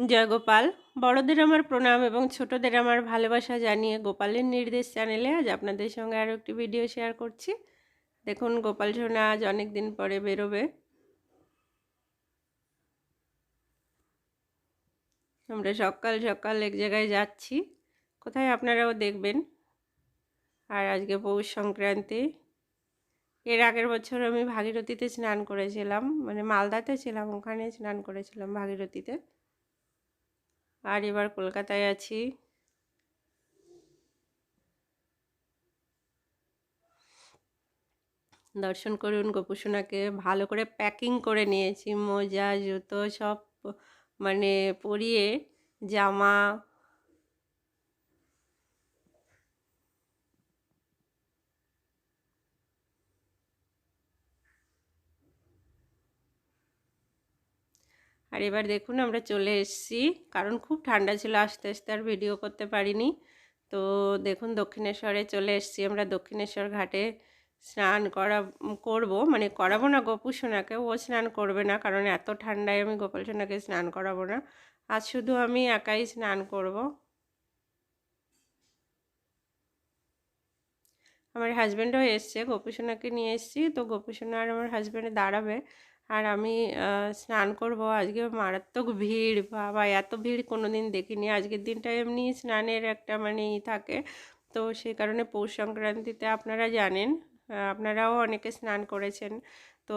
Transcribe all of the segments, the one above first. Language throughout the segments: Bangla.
জয় গোপাল। বড়দের আমার প্রণাম এবং ছোটদের আমার ভালোবাসা জানিয়ে গোপালের নির্দেশ চ্যানেলে আজ আপনাদের সঙ্গে আরও একটি ভিডিও শেয়ার করছি। দেখুন, গোপাল সোনা আজ অনেক দিন পরে বেরোবে। আমরা সকাল সকাল এক জায়গায় যাচ্ছি। কোথায় আপনারাও দেখবেন। আর আজকে পৌষ সংক্রান্তি। এর আগের বছর আমি ভাগীরথীতে স্নান করেছিলাম। মানে মালদাতে ছিলাম, ওখানে স্নান করেছিলাম ভাগীরথীতে। আর এবার কলকাতায় আছি। দর্শন করুন গোপুসোনাকে। ভালো করে প্যাকিং করে নিয়েছি, মোজা, জুতো সব মানে পরিয়ে জামা আর এবার দেখুন আমরা চলে এসেছি। কারণ খুব ঠান্ডা ছিল, আস্তে আস্তে আর ভিডিও করতে পারিনি। তো দেখুন দক্ষিণেশ্বরে চলে এসেছি। আমরা দক্ষিণেশ্বর ঘাটে স্নান করা, করব। মানে করাবো না, গোপু সোনাকে, ও স্নান করবে না। কারণ এত ঠান্ডায় আমি গোপাল সোনাকে স্নান করাবো না। আজ শুধু আমি একাই স্নান করব। আমার হাজব্যান্ডও এসছে গোপুসোনাকে নিয়ে এসেছি। তো গোপুসোনা আর আমার হাজব্যান্ডে দাঁড়াবে। আর আমি স্নান করব। আজকে মারাত্মক ভিড়, বাবা, এত ভিড় কোনো দিন দেখিনি। আজকের দিনটা এমনি স্নানের একটা মানে থাকে। তো সেই কারণে পৌষ সংক্রান্তিতে আপনারা জানেন আপনারাও অনেকে স্নান করেছেন। তো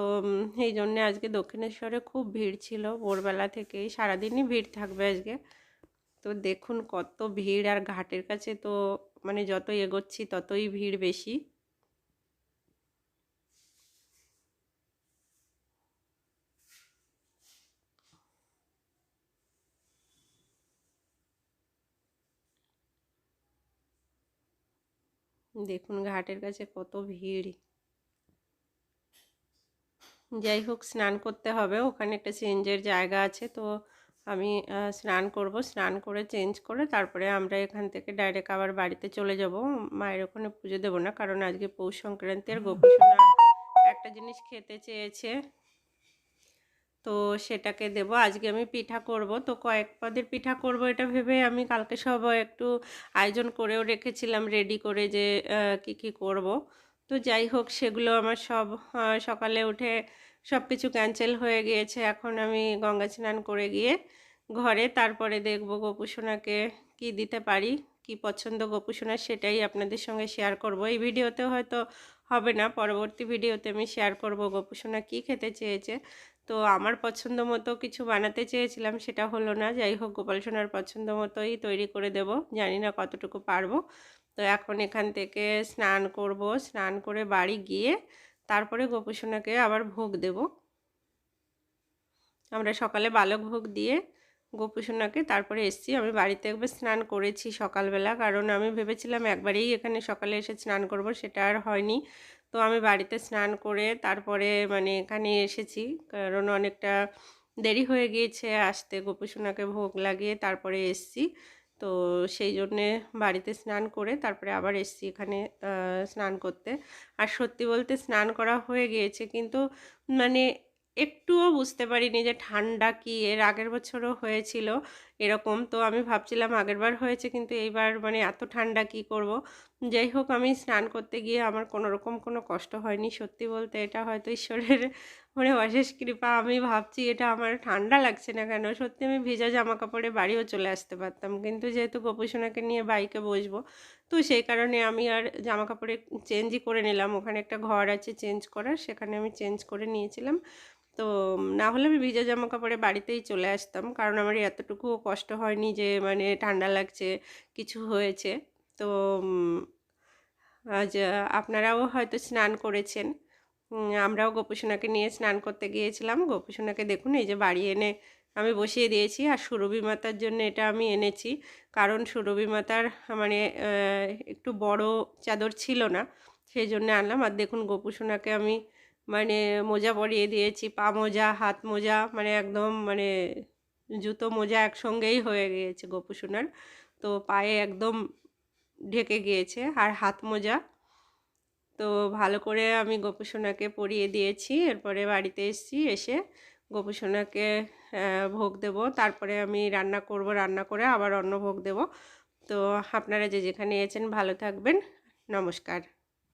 এই জন্যে আজকে দক্ষিণেশ্বরে খুব ভিড় ছিল, ভোরবেলা থেকেই সারাদিনই ভিড় থাকবে আজকে। তো দেখুন কত ভিড়, আর ঘাটের কাছে তো মানে যত এগোচ্ছি ততই ভিড় বেশি। দেখুন ঘাটের কাছে কত ভিড়। যাই হোক, স্নান করতে হবে, ওখানে একটা চেঞ্জের জায়গা আছে, তো আমি স্নান করব, স্নান করে চেঞ্জ করে তারপরে আমরা এখান থেকে ডাইরেক্ট আবার বাড়িতে চলে যাব। মায়ের ওখানে পুজো দেবো না, কারণ আজকে পৌষ সংক্রান্তি আর গোপীসোনা একটা জিনিস খেতে চেয়েছে। তো সেটাকে দেব। আজকে আমি পিঠা করব। তো কয়েক পদের পিঠা করব এটা ভেবে আমি কালকে সব একটু আয়োজন করেও রেখেছিলাম রেডি করে যে কি কি করব। তো যাই হোক, সেগুলো আমার সব সকালে উঠে সব কিছু ক্যান্সেল হয়ে গিয়েছে। এখন আমি গঙ্গা স্নান করে গিয়ে ঘরে তারপরে দেখব গোপুসোনাকে কি দিতে পারি, কি পছন্দ গোপুসোনার সেটাই আপনাদের সঙ্গে শেয়ার করব। এই ভিডিওতে হয়তো হবে না। পরবর্তী ভিডিওতে আমি শেয়ার করব গোপুসোনা কি খেতে চেয়েছে। তো আমার পছন্দ মতো কিছু বানাতে চেয়েছিলাম, সেটা হলো না। যাই হোক গোপাল সোনার পছন্দ মতোই তৈরি করে দেব। জানি না কতটুকু পারব। তো এখন এখান থেকে স্নান করব। স্নান করে বাড়ি গিয়ে তারপরে গোপুসোনাকে আবার ভোগ দেব। আমরা সকালে বালক ভোগ দিয়ে গোপুসোনাকে তারপরে এসছি। আমি বাড়িতে একবার স্নান করেছি সকালবেলা। কারণ আমি ভেবেছিলাম একবারেই এখানে সকালে এসে স্নান করব, সেটা আর হয়নি। তো আমি বাড়িতে স্নান করে তারপরে মানে এখানে এসেছি। কারণ অনেকটা দেরি হয়ে গিয়েছে আসতে। গোপুসোনাকে ভোগ লাগিয়ে তারপরে এসছি। তো সেই জন্যে বাড়িতে স্নান করে তারপরে আবার এসছি এখানে স্নান করতে। আর সত্যি বলতে স্নান করা হয়ে গিয়েছে। কিন্তু মানে একটুও বুঝতে পারিনি যে ঠান্ডা কি, এর আগের বছরও হয়েছিল এরকম। তো আমি ভাবছিলাম আগেরবার হয়েছে, কিন্তু এইবার মানে এত ঠান্ডা কি করব? যাই হোক, আমি স্নান করতে গিয়ে আমার কোনো রকম কোনো কষ্ট হয়নি। সত্যি বলতে এটা হয়তো ঈশ্বরের মানে অশেষ কৃপা। আমি ভাবছি এটা আমার ঠান্ডা লাগছে না কেন? সত্যি আমি ভেজা জামা কাপড়ে বাড়িও চলে আসতে পারতাম। কিন্তু যেহেতু গোপোষণাকে নিয়ে বাইকে বসবো, তো সেই কারণে আমি আর জামা কাপড়ে চেঞ্জই করে নিলাম। ওখানে একটা ঘর আছে চেঞ্জ করার, সেখানে আমি চেঞ্জ করে নিয়েছিলাম। তো না হলে আমি ভিজা জামা কাপড়ে বাড়িতেই চলে আসতাম। কারণ আমার এতটুকুও কষ্ট হয়নি যে মানে ঠান্ডা লাগছে, কিছু হয়েছে। তো আপনারাও হয়তো স্নান করেছেন। আমরাও গোপুসোনাকে নিয়ে স্নান করতে গিয়েছিলাম। গোপুসোনাকে দেখুন, এই যে বাড়ি এনে আমি বসিয়ে দিয়েছি আর সুরভি মাতার জন্য এটা আমি এনেছি। কারণ সুরভি মাতার মানে একটু বড় চাদর ছিল না, সেই জন্য আনলাম। আর দেখুন, গোপুসোনাকে আমি মানে মোজা পরিয়ে দিয়েছি, পা মোজা, হাত মোজা মানে একদম মানে জুতো মোজা একসঙ্গেই হয়ে গিয়েছে গোপুসোনার। তো পায়ে একদম ঢেকে গিয়েছে আর হাত মোজা। তো ভালো করে আমি গোপুসোনাকে পরিয়ে দিয়েছি, এরপরে বাড়িতে এসেছি, এসে গোপুসোনাকে ভোগ দেব। তারপরে আমি রান্না করব, রান্না করে আবার অন্ন ভোগ দেব। তো আপনারা যে যেখানে এসেছেন ভালো থাকবেন। নমস্কার।